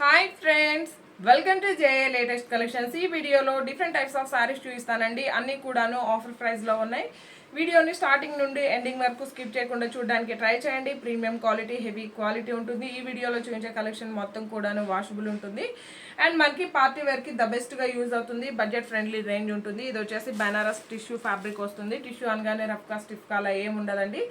Hi friends welcome to J latest collections ఈ వీడియోలో different types of saris చూపిస్తానండి. అన్నీ కూడాను ఆఫర్ ప్రైస్లో ఉన్నాయి. వీడియోని స్టార్టింగ్ నుండి ఎండింగ్ వరకు స్కిప్ చేయకుండా చూడడానికి ట్రై చేయండి. ప్రీమియం క్వాలిటీ హెవీ క్వాలిటీ ఉంటుంది. ఈ వీడియోలో చూపించే కలెక్షన్ మొత్తం కూడాను వాషబుల్ ఉంటుంది. అండ్ మనకి పార్టీ వేర్కి ద బెస్ట్గా యూజ్ అవుతుంది. బడ్జెట్ ఫ్రెండ్లీ రేంజ్ ఉంటుంది. ఇది వచ్చేసి బెనారస్ టిష్యూ ఫ్యాబ్రిక్ వస్తుంది. టిష్యూ అనగానే రఫ్కా స్టిఫ్ అలా ఏమి ఉండదండి.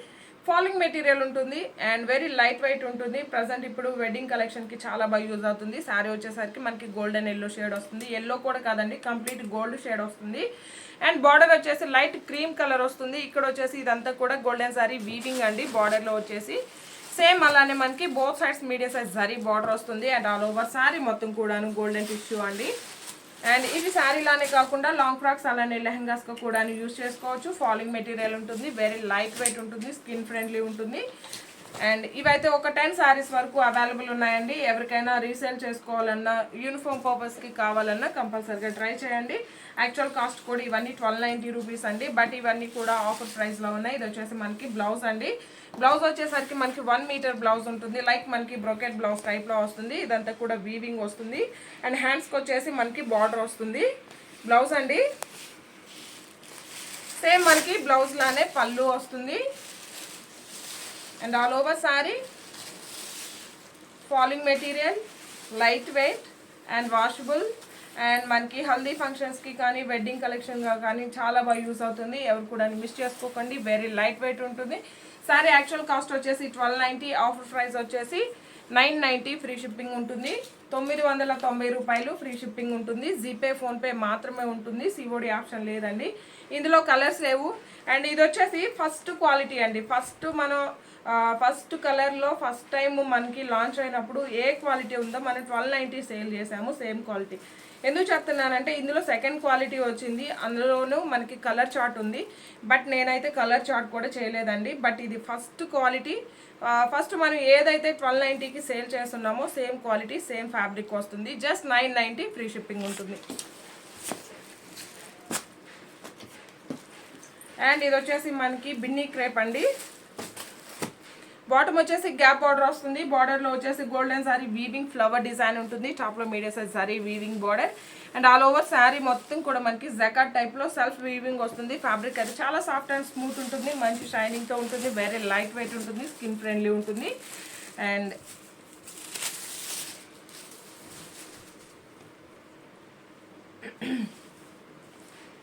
ఫాలింగ్ మెటీరియల్ ఉంటుంది అండ్ వెరీ లైట్ వెయిట్ ఉంటుంది. ప్రజెంట్ ఇప్పుడు వెడ్డింగ్ కలెక్షన్కి చాలా బాగా యూజ్ అవుతుంది. శారీ వచ్చేసరికి మనకి గోల్డెన్ ఎల్లో షేడ్ వస్తుంది. ఎల్లో కూడా కాదండి కంప్లీట్ గోల్డ్ షేడ్ వస్తుంది. అండ్ బార్డర్ వచ్చేసి లైట్ క్రీమ్ కలర్ వస్తుంది. ఇక్కడ వచ్చేసి ఇదంతా కూడా గోల్డెన్ సారీ వీవింగ్ అండి బార్డర్లో వచ్చేసి. సేమ్ అలానే మనకి both sides medium size zari border వస్తుంది. అండ్ ఆల్ ఓవర్ శారీ మొత్తం కూడాను గోల్డెన్ టిష్యూ అండి. అండ్ ఇది శారీలానే కాకుండా లాంగ్ ఫ్రాక్స్ అలానే లెహంగాస్గా కూడా యూజ్ చేసుకోవచ్చు. ఫాలింగ్ మెటీరియల్ ఉంటుంది వెరీ లైట్ వెయిట్ ఉంటుంది స్కిన్ ఫ్రెండ్లీ ఉంటుంది. అండ్ ఇవైతే ఒక టెన్ శారీస్ వరకు అవైలబుల్ ఉన్నాయండి. ఎవరికైనా రీసేల్ చేసుకోవాలన్నా యూనిఫామ్ పర్పస్కి కావాలన్నా కంపల్సరీగా ట్రై చేయండి. యాక్చువల్ కాస్ట్ కూడా ఇవన్నీ ట్వెల్వ్ నైంటీ రూపీస్ అండి. బట్ ఇవన్నీ కూడా ఆఫర్ ప్రైస్లో ఉన్నాయి. ఇది వచ్చేసి మనకి బ్లౌజ్ అండి. బ్లౌజ్ వచ్చేసరికి మనకి వన్ మీటర్ బ్లౌజ్ ఉంటుంది. లైక్ మనకి బ్రొకెట్ బ్లౌజ్ టైప్లో వస్తుంది. ఇదంతా కూడా వీవింగ్ వస్తుంది. అండ్ హ్యాండ్స్కి వచ్చేసి మనకి బార్డర్ వస్తుంది. బ్లౌజ్ అండి. సేమ్ మనకి బ్లౌజ్ లానే పళ్ళు వస్తుంది. And all over sari falling material light weight and washable and మనకి హల్దీ ఫంక్షన్స్కి కానీ వెడ్డింగ్ కలెక్షన్గా కానీ చాలా బాగా యూస్ అవుతుంది. ఎవరు కూడా మిస్ చేసుకోకండి. వెరీ లైట్ వెయిట్ ఉంటుంది. సారీ యాక్చువల్ కాస్ట్ వచ్చేసి ట్వెల్వ్ నైంటీ ఆఫర్ ప్రైస్ వచ్చేసి నైన్ నైంటీ ఫ్రీ షిప్పింగ్ ఉంటుంది. తొమ్మిది వందల తొంభై రూపాయలు ఫ్రీ షిప్పింగ్ ఉంటుంది. జీపే ఫోన్పే మాత్రమే ఉంటుంది. సిఓడి ఆప్షన్ లేదండి. ఇందులో కలర్స్ లేవు. అండ్ ఇది వచ్చేసి ఫస్ట్ క్వాలిటీ అండి. ఫస్ట్ మనం ఫస్ట్ కలర్లో ఫస్ట్ టైం మనకి లాంచ్ అయినప్పుడు ఏ క్వాలిటీ ఉందో మనం ట్వెల్వ్ నైంటీ సేల్ చేసాము సేమ్ క్వాలిటీ ఎందుకు చెప్తున్నానంటే ఇందులో సెకండ్ క్వాలిటీ వచ్చింది. అందులోనూ మనకి కలర్ చార్ట్ ఉంది. బట్ నేనైతే కలర్ చార్ట్ కూడా చేయలేదండి. బట్ ఇది ఫస్ట్ క్వాలిటీ ఫస్ట్ మనం ఏదైతే ట్వెల్వ్ నైంటీకి సేల్ చేస్తున్నామో సేమ్ క్వాలిటీ సేమ్ ఫ్యాబ్రిక్ వస్తుంది. Just nine ninety free shipping ఉంటుంది. అండ్ ఇది వచ్చేసి మనకి బిన్నీ క్రేప్ అండి. బాటమ్ వచ్చేసి గ్యాప్ బార్డర్ వస్తుంది. బార్డర్లో వచ్చేసి golden sari weaving flower design ఉంటుంది. టాప్లో medium size sari weaving border and all over sari మొత్తం కూడా మనకి జకాట్ టైప్లో సెల్ఫ్ వీవింగ్ వస్తుంది. ఫ్యాబ్రిక్ అయితే చాలా సాఫ్ట్ అండ్ స్మూత్ ఉంటుంది. మంచి షైనింగ్తో ఉంటుంది. వెరీ లైట్ వెయిట్ ఉంటుంది. స్కిన్ ఫ్రెండ్లీ ఉంటుంది. అండ్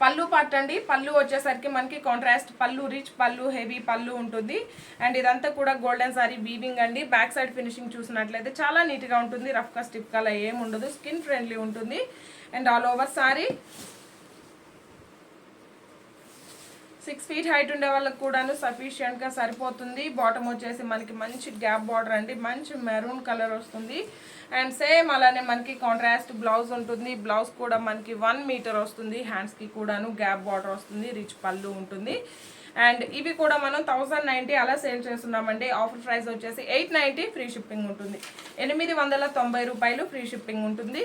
పళ్ళు పార్ట్ అండి పళ్ళు వచ్చేసరికి మనకి కాంట్రాస్ట్ పళ్ళు రిచ్ పళ్ళు హెవీ పళ్ళు ఉంటుంది. అండ్ ఇదంతా కూడా గోల్డెన్ సారీ వీవింగ్ అండి. బ్యాక్ సైడ్ ఫినిషింగ్ చూసినట్లయితే చాలా నీట్గా ఉంటుంది. రఫ్గా స్టిప్ అలా ఏముండదు ఉండదు. స్కిన్ ఫ్రెండ్లీ ఉంటుంది. And all over sari six feet height ఉండే వాళ్ళకి కూడాను సఫిషియెంట్గా సరిపోతుంది. బాటమ్ వచ్చేసి మనకి మంచి గ్యాప్ బార్డర్ అండి. మంచి మెరూన్ కలర్ వస్తుంది. అండ్ సేమ్ అలానే మనకి కాంట్రాస్ట్ బ్లౌజ్ ఉంటుంది. బ్లౌజ్ కూడా మనకి వన్ మీటర్ వస్తుంది. హ్యాండ్స్కి కూడాను గ్యాప్ బార్డర్ వస్తుంది. రిచ్ పళ్ళు ఉంటుంది. అండ్ ఇవి కూడా మనం థౌజండ్ నైంటీ అలా సేల్ చేస్తున్నామండి. ఆఫర్ ప్రైస్ వచ్చేసి ఎయిట్ నైంటీ ఫ్రీ షిప్పింగ్ ఉంటుంది. ఎనిమిది వందల తొంభై రూపాయలు ఫ్రీ షిప్పింగ్ ఉంటుంది.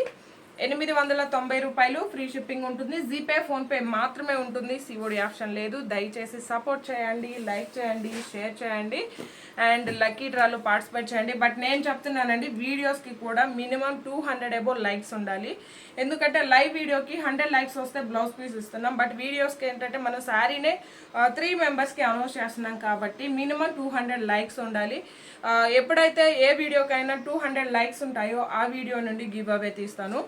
ఎనిమిది వందల తొంభై రూపాయలు ఫ్రీ షిప్పింగ్ ఉంటుంది. జీపే ఫోన్పే మాత్రమే ఉంటుంది. సిఓడి ఆప్షన్ లేదు. దయచేసి సపోర్ట్ చేయండి లైక్ చేయండి షేర్ చేయండి అండ్ లక్కీ డ్రాలో పార్టిసిపేట్ చేయండి. బట్ నేను చెప్తున్నానండి వీడియోస్కి కూడా minimum two hundred above likes ఉండాలి. ఎందుకంటే లైవ్ వీడియోకి హండ్రెడ్ లైక్స్ వస్తే బ్లౌజ్ పీస్ ఇస్తున్నాం. బట్ వీడియోస్కి ఏంటంటే మనం శారీనే త్రీ మెంబర్స్కి అనౌన్స్ చేస్తున్నాం కాబట్టి మినిమం టూ హండ్రెడ్ లైక్స్ ఉండాలి. ఎప్పుడైతే ఏ వీడియోకైనా టూ హండ్రెడ్ లైక్స్ ఉంటాయో ఆ వీడియో నుండి గివ్ అవే తీస్తాను.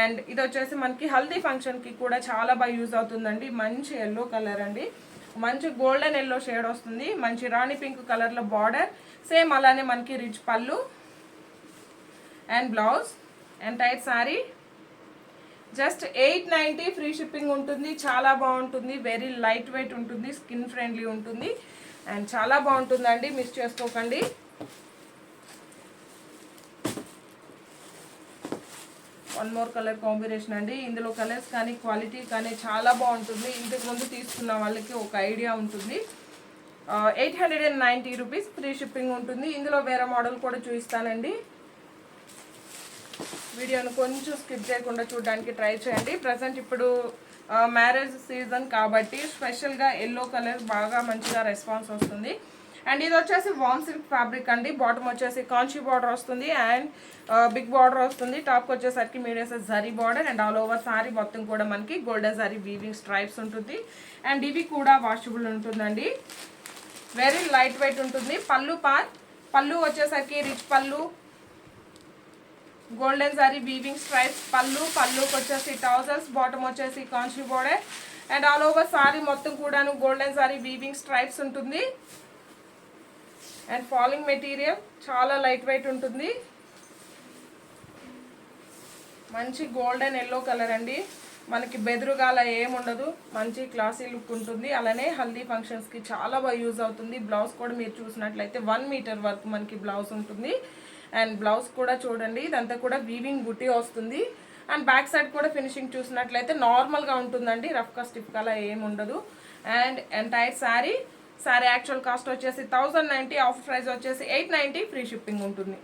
అండ్ ఇది వచ్చేసి మనకి హల్దీ ఫంక్షన్కి కూడా చాలా బాగా యూజ్ అవుతుందండి. మంచి ఎల్లో కలర్ అండి. మంచి గోల్డెన్ ఎల్లో షేడ్ వస్తుంది. మంచి రాణి పింక్ కలర్లో బార్డర్ సేమ్ అలానే మనకి rich pallu and blouse and tight sari just eight ninety free shipping ఉంటుంది. చాలా బాగుంటుంది. వెరీ లైట్ వెయిట్ ఉంటుంది. స్కిన్ ఫ్రెండ్లీ ఉంటుంది. అండ్ చాలా బాగుంటుందండి. మిస్ చేసుకోకండి. వన్ మోర్ కలర్ కాంబినేషన్ అండి. ఇందులో కలర్స్ కానీ క్వాలిటీ కానీ చాలా బాగుంటుంది. ఇంతకు ముందు తీసుకున్న వాళ్ళకి ఒక ఐడియా ఉంటుంది. Eight hundred and ninety rupees free shipping ఉంటుంది. ఇందులో వేరే మోడల్ కూడా చూపిస్తానండి. వీడియోను కొంచెం స్కిప్ చేయకుండా చూడడానికి ట్రై చేయండి. ప్రజెంట్ ఇప్పుడు మ్యారేజ్ సీజన్ కాబట్టి స్పెషల్గా ఎల్లో కలర్ బాగా మంచిగా రెస్పాన్స్ వస్తుంది. అండ్ ఇది వచ్చేసి వామ్ సిల్క్ ఫ్యాబ్రిక్ అండి. బాటమ్ వచ్చేసి కాంచీ బార్డర్ వస్తుంది. అండ్ బిగ్ బార్డర్ వస్తుంది. టాప్కి వచ్చేసరికి medium size zari border and all over sari మొత్తం కూడా మనకి గోల్డెన్ సారీ వీవింగ్ స్ట్రైప్స్ ఉంటుంది. అండ్ ఇవి కూడా వాషబుల్ ఉంటుందండి. వెరీ లైట్ వెయిట్ ఉంటుంది. పళ్ళు పార్ పళ్ళు వచ్చేసరికి రిచ్ పళ్ళు గోల్డెన్ సారీ వీవింగ్ స్ట్రైప్స్ పళ్ళు పళ్ళుకి వచ్చేసి ట్రౌజర్స్ బాటమ్ వచ్చేసి Kanchi border and all over sari మొత్తం కూడాను గోల్డెన్ సారీ వీవింగ్ స్ట్రైప్స్ ఉంటుంది. అండ్ ఫాలింగ్ మెటీరియల్ చాలా లైట్ వెయిట్ ఉంటుంది. మంచి గోల్డెన్ ఎల్లో కలర్ అండి. మనకి బెదురుగాల ఏముండదు మంచి క్లాసీ లుక్ ఉంటుంది. అలానే హల్దీ ఫంక్షన్స్కి చాలా బాగా యూజ్ అవుతుంది. బ్లౌజ్ కూడా మీరు చూసినట్లయితే వన్ మీటర్ వరకు మనకి బ్లౌజ్ ఉంటుంది. అండ్ బ్లౌజ్ కూడా చూడండి. ఇదంతా కూడా వీవింగ్ బుట్టి వస్తుంది. అండ్ బ్యాక్ సైడ్ కూడా ఫినిషింగ్ చూసినట్లయితే నార్మల్గా ఉంటుందండి. రఫ్గా స్టిఫ్ అలా ఏమి ఉండదు. And entire sari sari actual cost వచ్చేసి థౌజండ్ నైంటీ ఆఫర్ ప్రైస్ వచ్చేసి ఎయిట్ నైంటీ ఫ్రీ షిప్పింగ్ ఉంటుంది.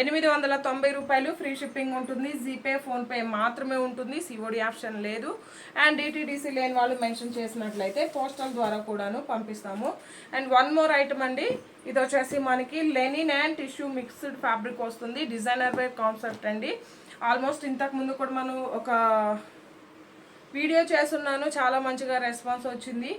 ఎనిమిది వందల తొంభై రూపాయలు ఫ్రీ షిప్పింగ్ ఉంటుంది. జీపే ఫోన్పే మాత్రమే ఉంటుంది. సిఓడి ఆప్షన్ లేదు. అండ్ డిటీడీసీ లేని వాళ్ళు మెన్షన్ చేసినట్లయితే పోస్టల్ ద్వారా కూడాను పంపిస్తాము. అండ్ వన్ మోర్ ఐటమ్ అండి. ఇది వచ్చేసి మనకి linen and tissue mixed fabric వస్తుంది. డిజైనర్ వేర్ కాన్సెప్ట్ అండి. ఆల్మోస్ట్ ఇంతకు ముందు కూడా మనం ఒక వీడియో చేస్తున్నాను. చాలా మంచిగా రెస్పాన్స్ వచ్చింది.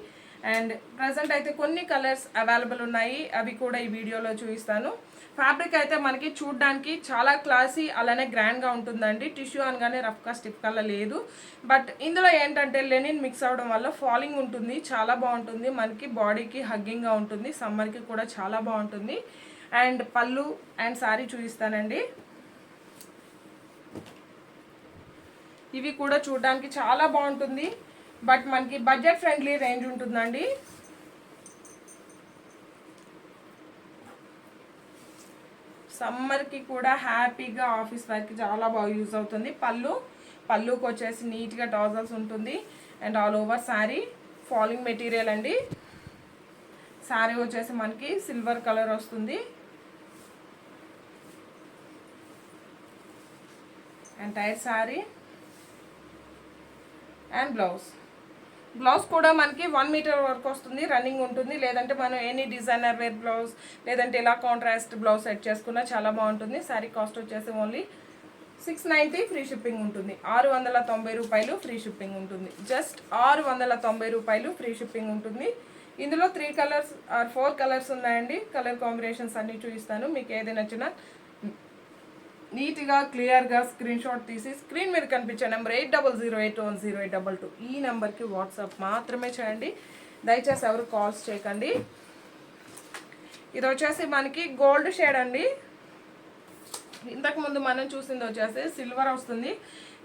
అండ్ ప్రజెంట్ అయితే కొన్ని కలర్స్ అవైలబుల్ ఉన్నాయి. అవి కూడా ఈ వీడియోలో చూపిస్తాను. ఫ్యాబ్రిక్ అయితే మనకి చూడడానికి చాలా క్లాసీ అలానే గ్రాండ్గా ఉంటుందండి. టిష్యూ అనగానే రఫ్గా స్టిప్ కల్లా లేదు. బట్ ఇందులో ఏంటంటే లెనిన్ మిక్స్ అవడం వల్ల ఫాలింగ్ ఉంటుంది చాలా బాగుంటుంది. మనకి బాడీకి హగ్గింగ్గా ఉంటుంది సమ్మర్కి కూడా చాలా బాగుంటుంది. అండ్ పళ్ళు అండ్ శారీ చూపిస్తానండి. ఇవి కూడా చూడడానికి చాలా బాగుంటుంది. బట్ మనకి బడ్జెట్ ఫ్రెండ్లీ రేంజ్ ఉంటుందండి. సమ్మర్కి కూడా హ్యాపీగా ఆఫీస్ వర్క్కి చాలా బాగా యూజ్ అవుతుంది. పళ్ళు పళ్ళుకి వచ్చేసి నీట్గా టాజల్స్ ఉంటుంది. And all over sari falling material అండి. శారీ వచ్చేసి మనకి సిల్వర్ కలర్ వస్తుంది. Entire sari. And blouse. Blouse కూడా మనకి వన్ మీటర్ వరకు వస్తుంది రన్నింగ్ ఉంటుంది. లేదంటే మనం ఎనీ డిజైనర్ వేర్ బ్లౌజ్ లేదంటే ఇలా కాంట్రాస్ట్ బ్లౌజ్ సెట్ చేసుకున్నా చాలా బాగుంటుంది. శారీ కాస్ట్ వచ్చేసి only six ninety free shipping ఉంటుంది. ఆరు వందల తొంభై రూపాయలు ఫ్రీ షిప్పింగ్ ఉంటుంది. జస్ట్ ఆరు వందల తొంభై రూపాయలు ఫ్రీ షిప్పింగ్ ఉంటుంది. ఇందులో three colours or four colours ఉన్నాయండి. కలర్ కాంబినేషన్స్ అన్నీ చూపిస్తాను. మీకు ఏది నచ్చినా నీట్గా క్లియర్గా స్క్రీన్ షాట్ తీసి స్క్రీన్ మీద కనిపించే number eight double zero eight one zero eight double two. ఈ నెంబర్కి వాట్సాప్ మాత్రమే చేయండి. దయచేసి ఎవరు కాల్స్ చేయకండి. ఇది వచ్చేసి మనకి గోల్డ్ షేడ్ అండి. ఇంతకుముందు మనం చూసింది వచ్చేసి సిల్వర్ వస్తుంది.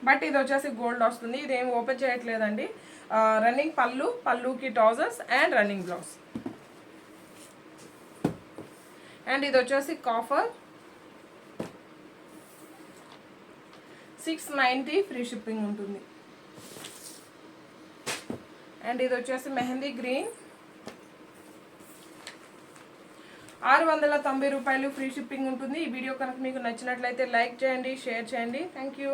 బట్ ఇది వచ్చేసి గోల్డ్ వస్తుంది. ఇది ఏం ఓపెన్ చేయట్లేదండి. రన్నింగ్ పళ్ళు పళ్ళుకి trousers and running blouse. And ఇది వచ్చేసి copper. Six ninety free shipping ఉంటుంది. అండ్ ఇది వచ్చేసి మెహందీ గ్రీన్. ఆరు వందల తొంభై రూపాయలు ఫ్రీ షిప్పింగ్ ఉంటుంది. ఈ వీడియో కనుక మీకు నచ్చినట్లయితే లైక్ చేయండి షేర్ చేయండి. Thank you.